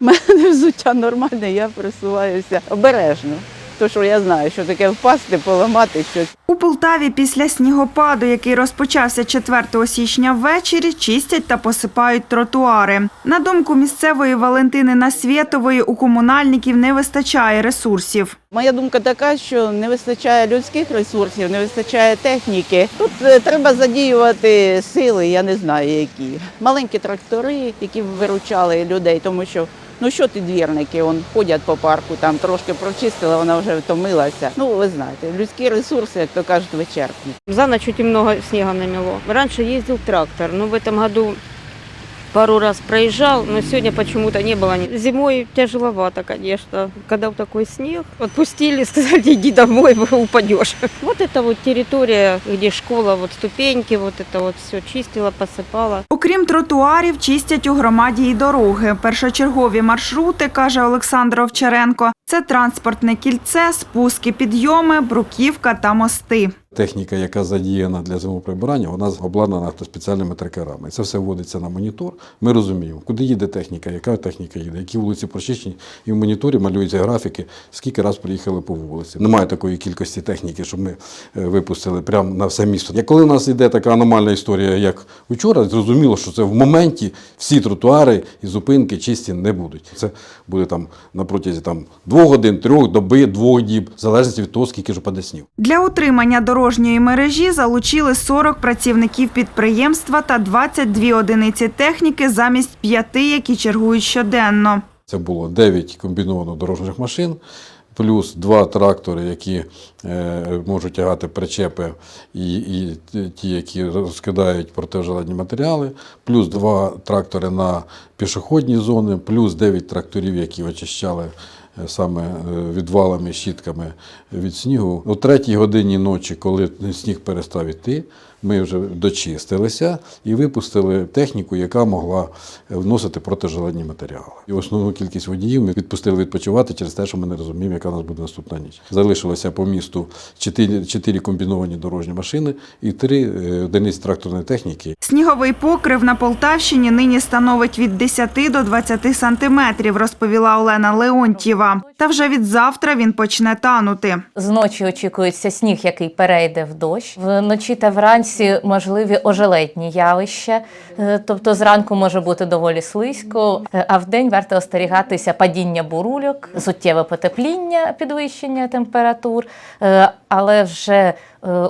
У мене взуття нормальне, я пересуваюся обережно. То, що я знаю, що таке впасти, поламати щось. У Полтаві після снігопаду, який розпочався 4 січня ввечері, чистять та посипають тротуари. На думку місцевої Валентини Насвєтової, у комунальників не вистачає ресурсів. Моя думка така, що не вистачає людських ресурсів, не вистачає техніки. Тут е, треба задіювати сили, я не знаю які. Маленькі трактори, які виручали людей, тому що ну що ті двірники, он ходять по парку, там трошки прочистила, вона вже втомилася. Ну ви знаєте, людські ресурси, як то кажуть, вичерпні. За ночь очень много снега. Раньше ездил трактор, но в этом году пару раз проезжал, но сегодня почему-то не было. ни- Зимой тяжеловато, конечно. Когда вот такой снег, отпустили, сказали, иди домой, упадешь. Вот это вот территория, где школа, вот ступеньки, вот это вот все чистила, посыпала. Окрім тротуарів, чистять у громаді і дороги. Першочергові маршрути, каже Олександр Овчаренко, це транспортне кільце, спуски, підйоми, бруківка та мости. Техніка, яка задіяна для зимоприбирання, вона обладнана спеціальними трекерами. Це все вводиться на монітор. Ми розуміємо, куди їде техніка, яка техніка їде, які вулиці прочищені. І в моніторі малюються графіки, скільки раз приїхали по вулиці. Немає такої кількості техніки, щоб ми е, випустили прямо на все місто. Як коли у нас йде така аномальна історія, як вчора, зрозуміло, що це в моменті всі тротуари і зупинки чисті не будуть. Це буде там на протязі там двох годин, трьох доби, двох діб, в залежності від того, скільки ж паде снів. Для утримання дорожньої мережі залучили 40 працівників підприємства та 22 одиниці техніки замість п'яти, які чергують щоденно. Це було 9 комбіновано дорожніх машин, плюс два трактори, які е, можуть тягати причепи, і, і ті, які розкидають протижеладні матеріали, плюс два трактори на пішохідні зони, плюс 9 тракторів, які очищали. Саме е, відвалами, щітками від снігу. О третій годині ночі, коли сніг перестав іти, ми вже дочистилися і випустили техніку, яка могла е, вносити протижеладні матеріали. І основну кількість водіїв ми відпустили відпочивати через те, що ми не розуміємо, яка у нас буде наступна ніч. Залишилося по місту 4, 4 комбіновані дорожні машини і 3 одиниці тракторної техніки. Сніговий покрив на Полтавщині нині становить від 10 до 20 сантиметрів, розповіла Олена Леонтьєва. Та вже від завтра він почне танути. Зночі очікується сніг, який перейде в дощ. Вночі та вранці можливі ожеледні явища, Е, тобто зранку може бути доволі слизько, е, а вдень варто остерігатися падіння бурульок, суттєве потепління, підвищення температур. Е, Але вже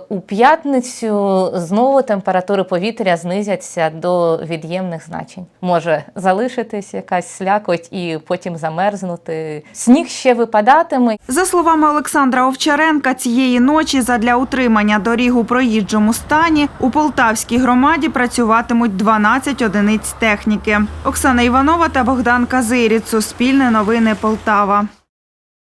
у п'ятницю знову температури повітря знизяться до від'ємних значень. Може залишитись якась слякоть і потім замерзнути. Сніг ще випадатиме, За словами Олександра Овчаренка, цієї ночі задля утримання доріг у проїжджому стані у Полтавській громаді працюватимуть 12 одиниць техніки. Оксана Іванова та Богдан Казиріць. Суспільне новини Полтава.